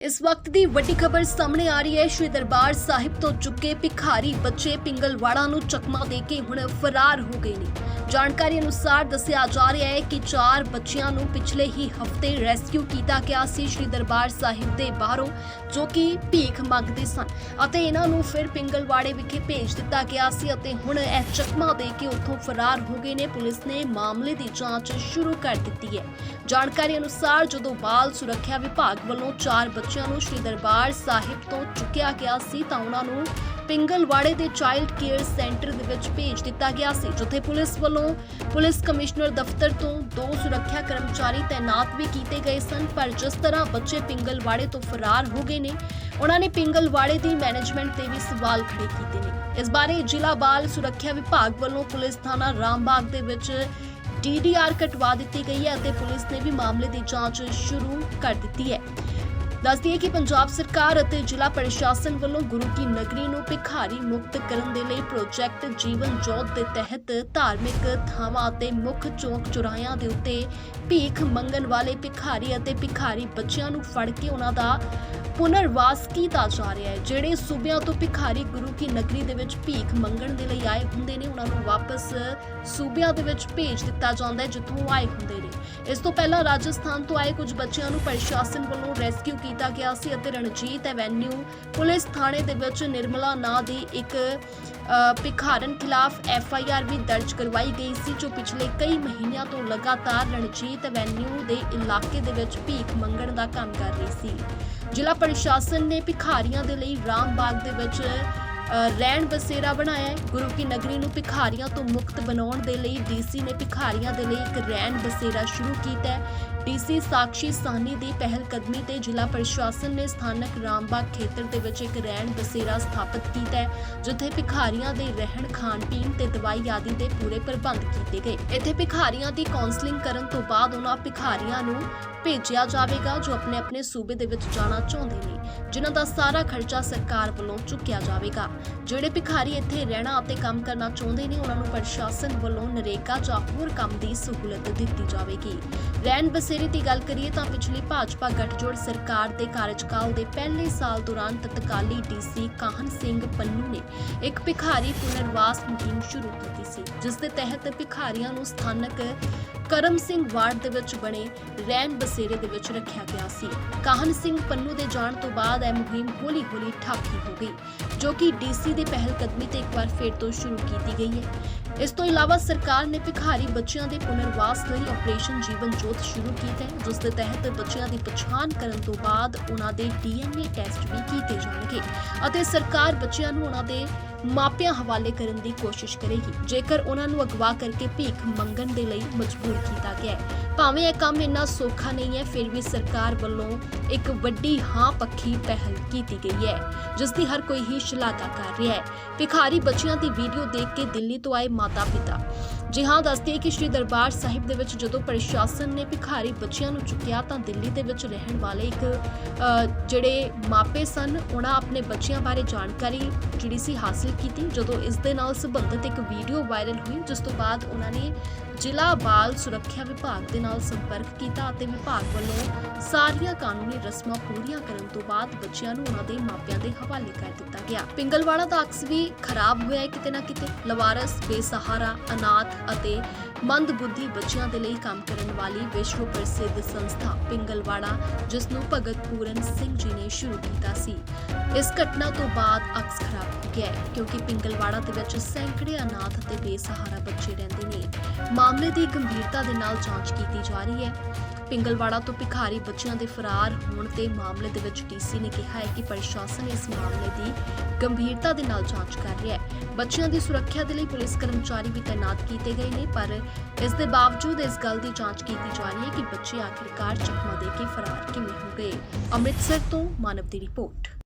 ਇਸ ਵਕਤ ਦੀ ਵੱਡੀ ਖਬਰ ਸਾਹਮਣੇ ਆ ਰਹੀ ਹੈ। ਸ਼੍ਰੀ ਦਰਬਾਰ ਸਾਹਿਬ ਤੋਂ ਚੁੱਕੇ ਭਿਖਾਰੀ ਬੱਚੇ ਪਿੰਗਲਵਾੜਾ ਨੂੰ ਚਕਮਾ ਦੇ ਕੇ ਹੁਣ ਫਰਾਰ ਹੋ ਗਏ ਨੇ। ਜਾਣਕਾਰੀ ਅਨੁਸਾਰ ਦੱਸਿਆ ਜਾ ਰਿਹਾ ਹੈ ਕਿ ਚਾਰ ਬੱਚਿਆਂ ਨੂੰ ਪਿਛਲੇ ਹੀ ਹਫ਼ਤੇ ਰੈਸਕਿਊ ਕੀਤਾ ਗਿਆ ਸੀ ਸ਼੍ਰੀ ਦਰਬਾਰ ਸਾਹਿਬ ਦੇ ਬਾਹਰੋਂ, ਜੋ ਕਿ ਭੀਖ ਮੰਗਦੇ ਸਨ ਅਤੇ ਇਹਨਾਂ ਨੂੰ ਫਿਰ ਪਿੰਗਲਵਾੜੇ ਵਿਖੇ ਭੇਜ ਦਿੱਤਾ ਗਿਆ ਸੀ ਅਤੇ ਹੁਣ ਇਹ ਚਕਮਾ ਦੇ ਕੇ ਉੱਥੋਂ ਫਰਾਰ ਹੋ ਗਏ ਨੇ। ਪੁਲਿਸ ਨੇ ਮਾਮਲੇ ਦੀ ਜਾਂਚ ਸ਼ੁਰੂ ਕਰ ਦਿੱਤੀ ਹੈ। ਜਾਣਕਾਰੀ ਅਨੁਸਾਰ ਜਦੋਂ ਬਾਲ ਸੁਰੱਖਿਆ ਵਿਭਾਗ ਵੱਲੋਂ ਚਾਰ ਬੱਚਿਆਂ ਨੂੰ ਸ਼੍ਰੀ ਦਰਬਾਰ ਸਾਹਿਬ ਤੋਂ ਚੁੱਕਿਆ ਗਿਆ ਸੀ ਤਾਂ ਉਹਨਾਂ ਨੂੰ ਪਿੰਗਲਵਾੜੇ ਦੇ ਚਾਈਲਡ ਕੇਅਰ ਸੈਂਟਰ ਦੇ ਵਿੱਚ ਭੇਜ ਦਿੱਤਾ ਗਿਆ ਸੀ, ਜਿੱਥੇ ਪੁਲਿਸ ਵੱਲੋਂ ਪੁਲਿਸ ਕਮਿਸ਼ਨਰ ਦਫ਼ਤਰ ਤੋਂ ਦੋ ਸੁਰੱਖਿਆ ਕਰਮਚਾਰੀ ਤਾਇਨਾਤ ਵੀ ਕੀਤੇ ਗਏ ਸਨ, ਪਰ ਜਿਸ ਤਰ੍ਹਾਂ ਬੱਚੇ ਪਿੰਗਲਵਾੜੇ ਤੋਂ ਫਰਾਰ ਹੋ ਗਏ ਨੇ, ਉਹਨਾਂ ਨੇ ਪਿੰਗਲਵਾੜੇ ਦੀ ਮੈਨੇਜਮੈਂਟ ਤੇ ਵੀ ਸਵਾਲ ਖੜੇ ਕੀਤੇ ਨੇ। ਇਸ ਬਾਰੇ ਜ਼ਿਲ੍ਹਾ ਬਾਲ ਸੁਰੱਖਿਆ ਵਿਭਾਗ ਵੱਲੋਂ ਪੁਲਿਸ ਥਾਣਾ ਰਾਮਬਾਗ ਦੇ ਵਿੱਚ ਡੀਡੀਆਰ ਕਟਵਾ ਦਿੱਤੀ ਗਈ ਹੈ ਅਤੇ ਪੁਲਿਸ ਨੇ ਵੀ ਮਾਮਲੇ ਦੀ ਜਾਂਚ ਸ਼ੁਰੂ ਕਰ ਦਿੱਤੀ ਹੈ। ਦੱਸਦੀ ਹੈ ਕਿ ਪੰਜਾਬ ਸਰਕਾਰ ਅਤੇ ਜ਼ਿਲ੍ਹਾ ਪ੍ਰਸ਼ਾਸਨ ਵੱਲੋਂ ਗੁਰੂ ਕੀ ਨਗਰੀ ਨੂੰ ਭਿਖਾਰੀ ਮੁਕਤ ਕਰਨ ਦੇ ਲਈ ਪ੍ਰੋਜੈਕਟ ਜੀਵਨ ਜੋਤ ਦੇ ਤਹਿਤ ਧਾਰਮਿਕ ਥਾਵਾਂ ਅਤੇ ਮੁੱਖ ਚੌਂਕ ਚੁਰਾਹਿਆਂ ਦੇ ਉੱਤੇ ਭੀਖ ਮੰਗਣ ਵਾਲੇ ਭਿਖਾਰੀ ਅਤੇ ਭਿਖਾਰੀ ਬੱਚਿਆਂ ਨੂੰ ਫੜ ਕੇ ਉਹਨਾਂ ਦਾ ਪੁਨਰਵਾਸ ਕੀਤਾ ਜਾ ਰਿਹਾ ਹੈ। ਜਿਹੜੇ ਸੂਬਿਆਂ ਤੋਂ ਭਿਖਾਰੀ ਗੁਰੂ ਕੀ ਨਗਰੀ ਦੇ ਵਿੱਚ ਭੀਖ ਮੰਗਣ ਦੇ ਲਈ ਆਏ ਹੁੰਦੇ ਨੇ, ਉਹਨਾਂ ਨੂੰ ਵਾਪਸ ਸੂਬਿਆਂ ਦੇ ਵਿੱਚ ਭੇਜ ਦਿੱਤਾ ਜਾਂਦਾ ਹੈ, ਜਿੱਥੋਂ ਆਏ ਹੁੰਦੇ ਨੇ। ਇਸ ਤੋਂ ਪਹਿਲਾਂ ਰਾਜਸਥਾਨ ਤੋਂ ਆਏ ਕੁਝ ਬੱਚਿਆਂ ਨੂੰ ਪ੍ਰਸ਼ਾਸਨ ਵੱਲੋਂ ਰੈਸਕਿਊ ਕੀਤਾ ਗਿਆ ਸੀ ਅਤੇ ਰਣਜੀਤ ਐਵੈਨਿਊ ਪੁਲਿਸ ਥਾਣੇ ਦੇ ਵਿੱਚ ਨਿਰਮਲਾ ਨਾਂ ਦੀ ਇੱਕ ਭਿਖਾਰਨ ਖਿਲਾਫ ਐਫ ਆਈ ਆਰ ਵੀ ਦਰਜ ਕਰਵਾਈ ਗਈ ਸੀ, ਜੋ ਪਿਛਲੇ ਕਈ ਮਹੀਨਿਆਂ ਤੋਂ ਲਗਾਤਾਰ ਰਣਜੀਤ ਐਵੈਨਿਊ ਦੇ ਇਲਾਕੇ ਦੇ ਵਿੱਚ ਭੀਖ ਮੰਗਣ ਦਾ ਕੰਮ ਕਰ ਰਹੀ ਸੀ। ਜ਼ਿਲ੍ਹਾ ਪ੍ਰਸ਼ਾਸਨ ਨੇ ਭਿਖਾਰੀਆਂ ਦੇ ਲਈ ਰਾਮ ਬਾਗ ਦੇ ਵਿੱਚ ਰਹਿਣ ਬਸੇਰਾ ਬਣਾਇਆ ਹੈ। ਗੁਰੂ ਕੀ ਨਗਰੀ ਨੂੰ ਭਿਖਾਰੀਆਂ ਤੋਂ ਮੁਕਤ ਬਣਾਉਣ ਦੇ ਲਈ ਡੀਸੀ ਨੇ ਭਿਖਾਰੀਆਂ ਦੇ ਲਈ ਇੱਕ ਰਹਿਣ ਬਸੇਰਾ ਸ਼ੁਰੂ ਕੀਤਾ ਹੈ। ਡੀਸੀ ਸਾਕਸ਼ੀ ਸਾਹਨੀ ਦੀ ਪਹਿਲ ਕਦਮੀ ਤੇ ਜ਼ਿਲ੍ਹਾ ਪ੍ਰਸ਼ਾਸਨ ਨੇ ਸਥਾਨਕ ਰਾਮਬਾਗ ਖੇਤਰ ਦੇ ਵਿੱਚ ਇੱਕ ਰਹਿਣ ਬਸੇਰਾ ਸਥਾਪਿਤ ਕੀਤਾ ਹੈ, ਜਿੱਥੇ ਭਿਖਾਰੀਆਂ ਦੇ ਰਹਿਣ, ਖਾਣ ਪੀਣ ਤੇ ਦਵਾਈ ਆਦਿ ਦੇ ਪੂਰੇ ਪ੍ਰਬੰਧ ਕੀਤੇ ਗਏ। ਇੱਥੇ ਭਿਖਾਰੀਆਂ ਦੀ ਕਾਉਂਸਲਿੰਗ ਕਰਨ ਤੋਂ ਬਾਅਦ ਉਹਨਾਂ ਭਿਖਾਰੀਆਂ ਨੂੰ ਭੇਜਿਆ ਜਾਵੇਗਾ, ਜੋ ਆਪਣੇ ਆਪਣੇ ਸੂਬੇ ਦੇ ਵਿੱਚ ਜਾਣਾ ਚਾਹੁੰਦੇ ਨੇ, ਜਿਨ੍ਹਾਂ ਦਾ ਸਾਰਾ ਖਰਚਾ ਸਰਕਾਰ ਵੱਲੋਂ ਚੁੱਕਿਆ ਜਾਵੇਗਾ। ਜਿਹੜੇ ਭਿਖਾਰੀ ਇੱਥੇ ਰਹਿਣਾ ਅਤੇ ਕੰਮ ਕਰਨਾ ਚਾਹੁੰਦੇ ਨੇ, ਉਹਨਾਂ ਨੂੰ ਪ੍ਰਸ਼ਾਸਨ ਵੱਲੋਂ ਨਰੇਗਾ ਜਾਂ ਹੋਰ ਕੰਮ ਦੀ ਸਹੂਲਤ ਦਿੱਤੀ ਜਾਵੇਗੀ। ਰਹਿਣ ਬਸ ਬਸੇਰੇ ਦੀ ਗੱਲ ਕਰੀਏ ਤਾਂ ਪਿਛਲੀ ਭਾਜਪਾ ਗੱਠਜੋੜ ਸਰਕਾਰ ਦੇ ਕਾਰਜਕਾਲ ਦੇ ਪਹਿਲੇ ਸਾਲ ਦੌਰਾਨ ਤਤਕਾਲੀ ਡੀਸੀ ਕਾਹਨ ਸਿੰਘ ਪੰਨੂ ਨੇ ਇੱਕ ਭਿਖਾਰੀ ਪੁਨਰਵਾਸ ਮੁਹਿੰਮ ਸ਼ੁਰੂ ਕੀਤੀ ਸੀ, ਜਿਸ ਦੇ ਤਹਿਤ ਭਿਖਾਰੀਆਂ ਨੂੰ ਸਥਾਨਕ ਕਰਮ ਸਿੰਘ ਵਾਰਡ ਦੇ ਵਿੱਚ ਬਣੇ ਰਹਿਣ ਬਸੇਰੇ ਦੇ ਵਿੱਚ ਰੱਖਿਆ ਗਿਆ ਸੀ। ਕਾਹਨ ਸਿੰਘ ਪੰਨੂ ਦੇ ਜਾਣ ਤੋਂ ਬਾਅਦ ਇਹ ਮੁਹਿੰਮ ਹੌਲੀ-ਹੌਲੀ ਠਾਕੀ ਹੋ ਗਈ, ਜੋ ਕਿ ਡੀਸੀ ਦੇ ਪਹਿਲ ਕਦਮੀ ਤੇ ਇੱਕ ਵਾਰ ਫੇਰ ਤੋਂ ਸ਼ੁਰੂ ਕੀਤੀ ਗਈ ਹੈ। ਇਸ ਤੋਂ ਇਲਾਵਾ ਸਰਕਾਰ ਨੇ ਭਿਖਾਰੀ ਬੱਚਿਆਂ ਦੇ ਪੁਨਰਵਾਸ ਲਈ ਆਪਰੇਸ਼ਨ ਜੀਵਨ ਜੋਤ ਸ਼ੁਰੂ ਕੀਤਾ ਹੈ ਜਿਸ ਦੇ ਤਹਿਤ ਬੱਚਿਆਂ ਦੀ ਪਛਾਣ ਕਰਨ ਤੋਂ ਬਾਅਦ ਉਹਨਾਂ ਦੇ ਡੀਐਨਏ ਟੈਸਟ ਵੀ ਕੀਤੇ ਜਾਣਗੇ। ਅਤੇ ਸਰਕਾਰ ਬੱਚਿਆਂ ਨੂੰ ਉਹਨਾਂ ਦੇ ਮਾਪਿਆਂ ਹਵਾਲੇ ਕਰਨ ਦੀ ਕੋਸ਼ਿਸ਼ ਕਰੇਗੀ। ਜੇਕਰ ਉਹਨਾਂ ਨੂੰ ਅਗਵਾ ਕਰਕੇ ਭੀਖ ਮੰਗਣ ਦੇ ਲਈ ਮਜਬੂਰ ਕੀਤਾ ਗਿਆ ਹੈ, ਭਾਵੇਂ ਇਹ ਕੰਮ ਇੰਨਾ ਸੌਖਾ ਨਹੀਂ ਹੈ, ਫਿਰ ਵੀ ਸਰਕਾਰ ਵੱਲੋਂ ਇੱਕ ਵੱਡੀ ਹਾਂ ਪੱਖੀ ਪਹਿਲ ਕੀਤੀ ਗਈ ਹੈ, ਜਿਸ ਦੀ ਹਰ ਕੋਈ ਹੀ ਸ਼ਲਾਘਾ ਕਰ ਰਿਹਾ ਹੈ। ਭਿਖਾਰੀ ਬੱਚਿਆਂ ਦੀ ਵੀਡੀਓ ਦੇਖ ਕੇ ਦਿੱਲੀ ਤੋਂ ਆਏ ਮਾਤਾ ਪਿਤਾ ਜੀ ਹਾਂ ਦੱਸਦੇ ਕਿ ਸ਼੍ਰੀ ਦਰਬਾਰ ਸਾਹਿਬ ਦੇ ਵਿੱਚ ਜਦੋਂ ਪ੍ਰਸ਼ਾਸਨ ਨੇ ਭਿਖਾਰੀ ਬੱਚਿਆਂ ਨੂੰ ਚੁੱਕਿਆ ਤਾਂ ਦਿੱਲੀ ਦੇ ਵਿੱਚ ਰਹਿਣ ਵਾਲੇ ਇੱਕ ਜਿਹੜੇ ਮਾਪੇ ਸਨ, ਉਹਨਾਂ ਆਪਣੇ ਬੱਚਿਆਂ ਬਾਰੇ ਜਾਣਕਾਰੀ ਜਿਹੜੀ ਸੀ ਹਾਸਲ ਕੀਤੀ, ਜਦੋਂ ਇਸ ਦੇ ਨਾਲ ਸੰਬੰਧਿਤ ਇੱਕ ਵੀਡੀਓ ਵਾਇਰਲ ਹੋਈ, ਜਿਸ ਤੋਂ ਬਾਅਦ ਉਹਨਾਂ ਨੇ ਜ਼ਿਲ੍ਹਾ ਬਾਲ ਸੁਰੱਖਿਆ ਵਿਭਾਗ ਦੇ ਨਾਲ ਸੰਪਰਕ ਕੀਤਾ ਅਤੇ ਵਿਭਾਗ ਵੱਲੋਂ ਸਾਰੀਆਂ ਕਾਨੂੰਨੀ ਰਸਮਾਂ ਪੂਰੀਆਂ ਕਰਨ ਤੋਂ ਬਾਅਦ ਬੱਚਿਆਂ ਨੂੰ ਉਹਨਾਂ ਦੇ ਮਾਪਿਆਂ ਦੇ ਹਵਾਲੇ ਕਰ ਦਿੱਤਾ ਗਿਆ। ਪਿੰਗਲਵਾੜਾ ਦਾ ਅਕਸ ਵੀ ਖਰਾਬ ਹੋਇਆ ਹੈ ਕਿਤੇ ਨਾ ਕਿਤੇ। ਲਵਾਰਸ, ਬੇਸਹਾਰਾ, ਅਨਾਥ ਅਤੇ ਮੰਦਬੁੱਧੀ ਬੱਚਿਆਂ ਦੇ ਲਈ ਕੰਮ ਕਰਨ ਵਾਲੀ ਵਿਸ਼ਵ ਪ੍ਰਸਿੱਧ ਸੰਸਥਾ ਪਿੰਗਲਵਾੜਾ, ਜਿਸ ਨੂੰ ਭਗਤ ਪੂਰਨ ਸਿੰਘ ਜੀ ਨੇ ਸ਼ੁਰੂ ਕੀਤਾ ਸੀ। ਇਸ ਘਟਨਾ ਤੋਂ ਬਾਅਦ ਅਕਸ ਖਰਾਬ ਹੋ ਗਿਆ ਕਿਉਂਕਿ ਪਿੰਗਲਵਾੜਾ ਦੇ ਵਿੱਚ ਸੈਂਕੜੇ ਅਨਾਥ ਅਤੇ ਬੇਸਹਾਰਾ ਬੱਚੇ ਰਹਿੰਦੇ ਨੇ। ਮਾਮਲੇ ਦੀ ਗੰਭੀਰਤਾ ਦੇ ਨਾਲ ਜਾਂਚ ਕੀਤੀ ਜਾ ਰਹੀ ਹੈ। ਪਿੰਗਲਵਾੜਾ ਤੋਂ ਭਿਖਾਰੀ ਬੱਚਿਆਂ ਦੇ ਫਰਾਰ ਹੋਣ ਤੇ ਮਾਮਲੇ ਦੇ ਵਿੱਚ ਡੀਸੀ ਨੇ ਕਿਹਾ ਹੈ ਕਿ ਪ੍ਰਸ਼ਾਸਨ ਇਸ ਮਾਮਲੇ ਦੀ ਗੰਭੀਰਤਾ ਦੇ ਨਾਲ ਜਾਂਚ ਕਰ ਰਿਹਾ ਹੈ। ਬੱਚਿਆਂ ਦੀ ਸੁਰੱਖਿਆ ਦੇ ਲਈ ਪੁਲਿਸ ਕਰਮਚਾਰੀ ਵੀ ਤਾਇਨਾਤ ਕੀਤੇ ਗਏ ਨੇ, ਪਰ ਇਸ ਦੇ ਬਾਵਜੂਦ ਇਸ ਗੱਲ ਦੀ ਜਾਂਚ ਕੀਤੀ ਜਾ ਰਹੀ ਹੈ ਕਿ ਬੱਚੇ ਆਖਿਰਕਾਰ ਚਕਮਾ ਦੇ ਕੇ ਫਰਾਰ ਕਿਵੇਂ ਹੋ ਗਏ। ਅੰਮ੍ਰਿਤਸਰ ਤੋਂ ਮਾਨਵ ਦੀ ਰਿਪੋਰਟ।